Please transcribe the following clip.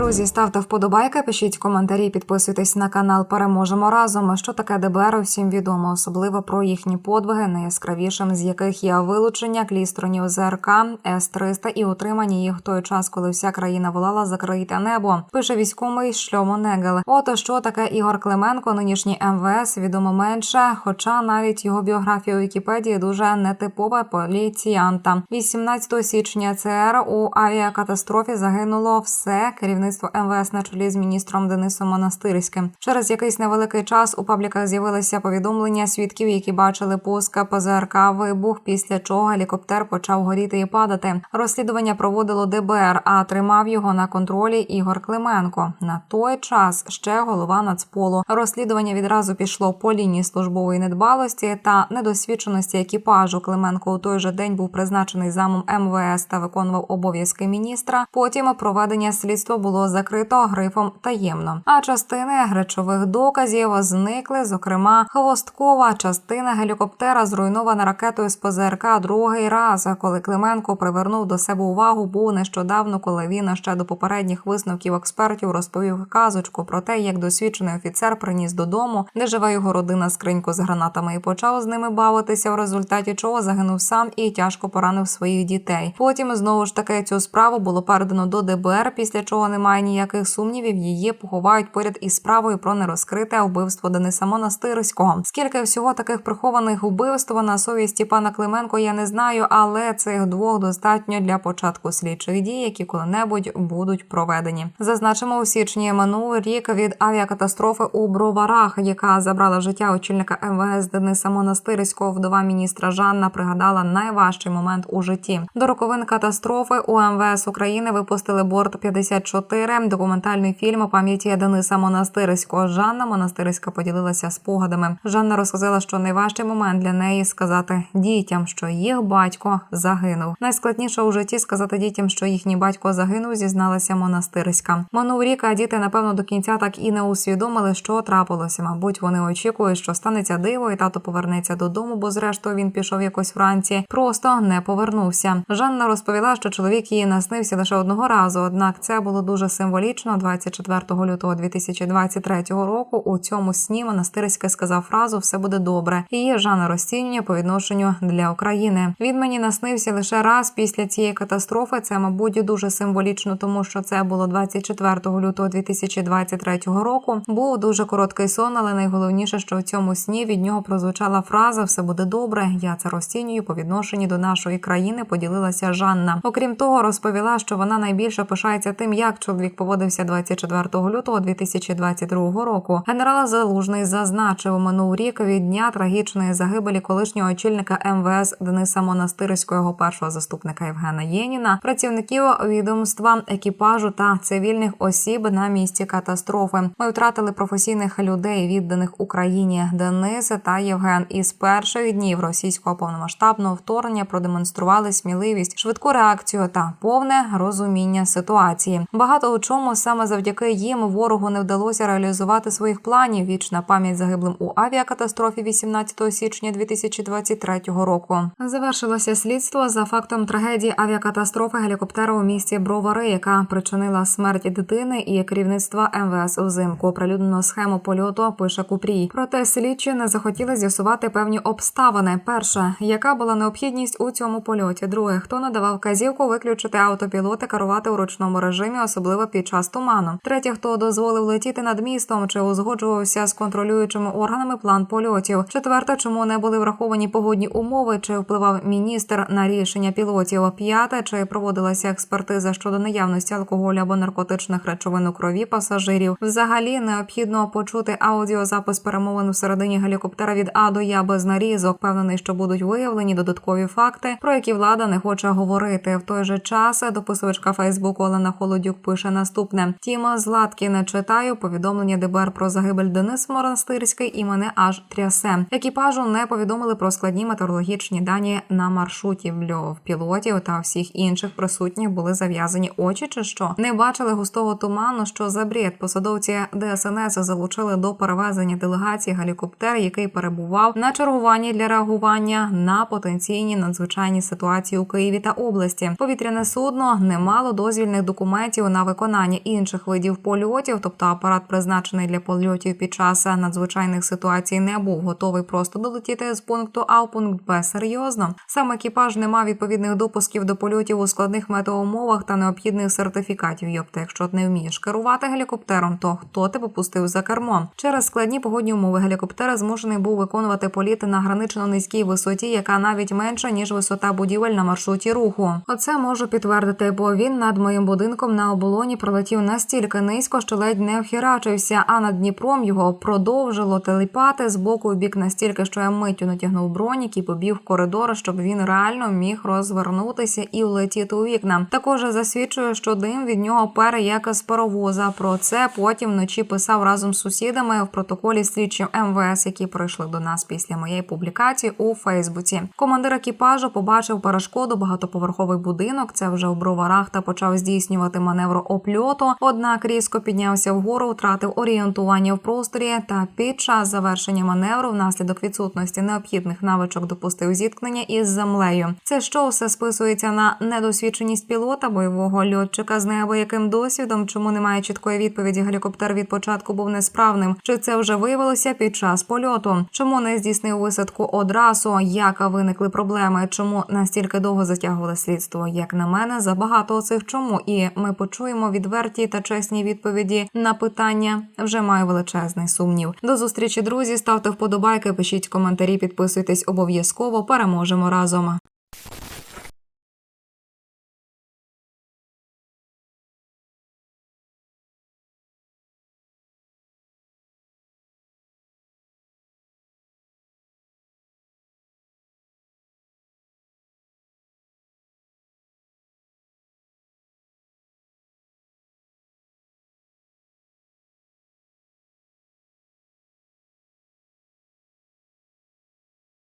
Друзі, ставте вподобайки, пишіть коментарі, підписуйтесь на канал. Переможемо разом. Що таке ДБР? Усім відомо, особливо про їхні подвиги, найяскравішим з яких є вилучення клістронів ЗРК С-300 і утримання їх в той час, коли вся країна волала закрите небо. Пише військовий Шльомо Негел. От що таке Ігор Клименко, нинішній МВС, відомо менше, хоча навіть його біографія у Вікіпедії дуже нетипова поліціянта. 18 січня ЦР у авіакатастрофі загинуло все керівництво МВС на чолі з міністром Денисом Монастирським. Через якийсь невеликий час у пабліках з'явилися повідомлення свідків, які бачили пуск ПЗРК вибух, після чого гелікоптер почав горіти і падати. Розслідування проводило ДБР, а тримав його на контролі Ігор Клименко. На той час ще голова Нацполу. Розслідування відразу пішло по лінії службової недбалості та недосвідченості екіпажу. Клименко у той же день був призначений замом МВС та виконував обов'язки міністра. Потім проведення слідства було закрито грифом таємно. А частини речових доказів зникли. Зокрема, хвосткова частина гелікоптера зруйнована ракетою з ПЗРК другий раз. Коли Клименко привернув до себе увагу, був нещодавно, коли він ще до попередніх висновків експертів розповів казочку про те, як досвідчений офіцер приніс додому, де живе його родина скриньку з гранатами, і почав з ними бавитися, в результаті чого загинув сам і тяжко поранив своїх дітей. Потім знову ж таки цю справу було передано до ДБР, після чого немає ніяких сумнівів. Її поховають поряд із справою про нерозкрите вбивство Дениса Монастирського. Скільки всього таких прихованих вбивств на совісті пана Клименко, я не знаю, але цих двох достатньо для початку слідчих дій, які коли-небудь будуть проведені. Зазначимо у січні минув рік від авіакатастрофи у Броварах, яка забрала життя очільника МВС Дениса Монастирського. Вдова міністра Жанна пригадала найважчий момент у житті. До роковин катастрофи у МВС України випустили борт 54 документальний фільм пам'яті Дениса Монастирського. Жанна Монастирська поділилася спогадами. Жанна розказала, що найважчий момент для неї сказати дітям, що їх батько загинув. Найскладніше у житті сказати дітям, що їхній батько загинув, зізналася Монастирська. Минув рік, а діти, напевно, до кінця так і не усвідомили, що трапилося. Мабуть, вони очікують, що станеться диво, і тато повернеться додому, бо зрештою він пішов якось вранці. Просто не повернувся. Жанна розповіла, що чоловік її наснився лише одного разу. Однак це було дуже символічно. 24 лютого 2023 року. У цьому сні Монастирська сказав фразу Все буде добре. Її Жанна розцінює по відношенню для України. Він мені наснився лише раз після цієї катастрофи. Це, мабуть, дуже символічно, тому що це було 24 лютого 2023 року. Був дуже короткий сон, але найголовніше, що в цьому сні від нього прозвучала фраза Все буде добре. Я це розцінюю по відношенню до нашої країни. Поділилася Жанна. Окрім того, розповіла, що вона найбільше пишається тим, як чоловік поводився 24 лютого 2022 року. Генерал Залужний зазначив минув рік від дня трагічної загибелі колишнього очільника МВС Дениса Монастирського, його першого заступника Євгена Єніна, працівників відомства, екіпажу та цивільних осіб на місці катастрофи. Ми втратили професійних людей, відданих Україні. Денис та Євген із перших днів російського повномасштабного вторгнення продемонстрували сміливість, швидку реакцію та повне розуміння ситуації. Багато у чому саме завдяки їм ворогу не вдалося реалізувати своїх планів. Вічна пам'ять загиблим у авіакатастрофі 18 січня 2023 року. Завершилося слідство за фактом трагедії авіакатастрофи гелікоптера у місті Бровари, яка причинила смерть дитини і керівництва МВС взимку. Оприлюднено схему польоту пише Купрій. Проте слідчі не захотіли з'ясувати певні обставини. Перше, яка була необхідність у цьому польоті? Друге, хто надавав казівку виключити автопілоти, керувати у ручному режимі, особливо під час туману. Третє, хто дозволив летіти над містом чи узгоджувався з контролюючими органами план польотів. Четверте, чому не були враховані погодні умови, чи впливав міністр на рішення пілотів. П'яте, чи проводилася експертиза щодо наявності алкоголю або наркотичних речовин у крові пасажирів. Взагалі необхідно почути аудіозапис перемовин всередині гелікоптера від А до Я без нарізок. Певнений, що будуть виявлені додаткові факти, про які влада не хоче говорити. В той же час дописувачка Фейсбуку Олена Холодюк пише наступне: Тіма Златкіна читаю повідомлення ДБР про загибель Денис Монастирський і мене аж трясе. Екіпажу не повідомили про складні метеорологічні дані на маршруті в пілотів та всіх інших присутніх були зав'язані очі, чи що не бачили густого туману. Що за бред посадовці ДСНС залучили до перевезення делегації гелікоптер, який перебував на чергуванні для реагування на потенційні надзвичайні ситуації у Києві та області. Повітряне судно не мало дозвільних документів на виконання інших видів польотів, тобто апарат призначений для польотів під час надзвичайних ситуацій, не був готовий просто долетіти з пункту А в пункт Б серйозно. Сам екіпаж не мав відповідних допусків до польотів у складних метеоумовах та необхідних сертифікатів. Йопта, якщо ти не вмієш керувати гелікоптером, то хто тебе пустив за кермо? Через складні погодні умови гелікоптер змушений був виконувати політи на гранично низькій висоті, яка навіть менша ніж висота будівель на маршруті руху. Оце можу підтвердити, бо він над моїм будинком на оболоні пролетів настільки низько, що ледь не вхерачився, а над Дніпром його продовжило телепати з боку в бік настільки, що я миттю натягнув бронік і побіг в коридор, щоб він реально міг розвернутися і влетіти у вікна. Також засвідчує, що дим від нього пере як з паровоза. Про це потім вночі писав разом з сусідами в протоколі слідчим МВС, які прийшли до нас після моєї публікації у Фейсбуці. Командир екіпажу побачив перешкоду багатоповерховий будинок. Це вже в броварах та почав здійснювати маневр опльоту. Однак різко піднявся вгору, втратив орієнтування в просторі та під час завершення маневру, внаслідок відсутності необхідних навичок, допустив зіткнення із землею. Це що все списується на недосвідченість пілота, бойового льотчика з неабияким досвідом. Чому немає чіткої відповіді? Гелікоптер від початку був несправним. Чи це вже виявилося під час польоту? Чому не здійснив висадку одразу? Як виникли проблеми? Чому настільки довго затягували слідство? Як на мене, забагато оцих чому, і ми почуємо відверті та чесні відповіді на питання. Вже маю величезний сумнів. До зустрічі, друзі. Ставте вподобайки, пишіть коментарі, підписуйтесь обов'язково. Переможемо разом.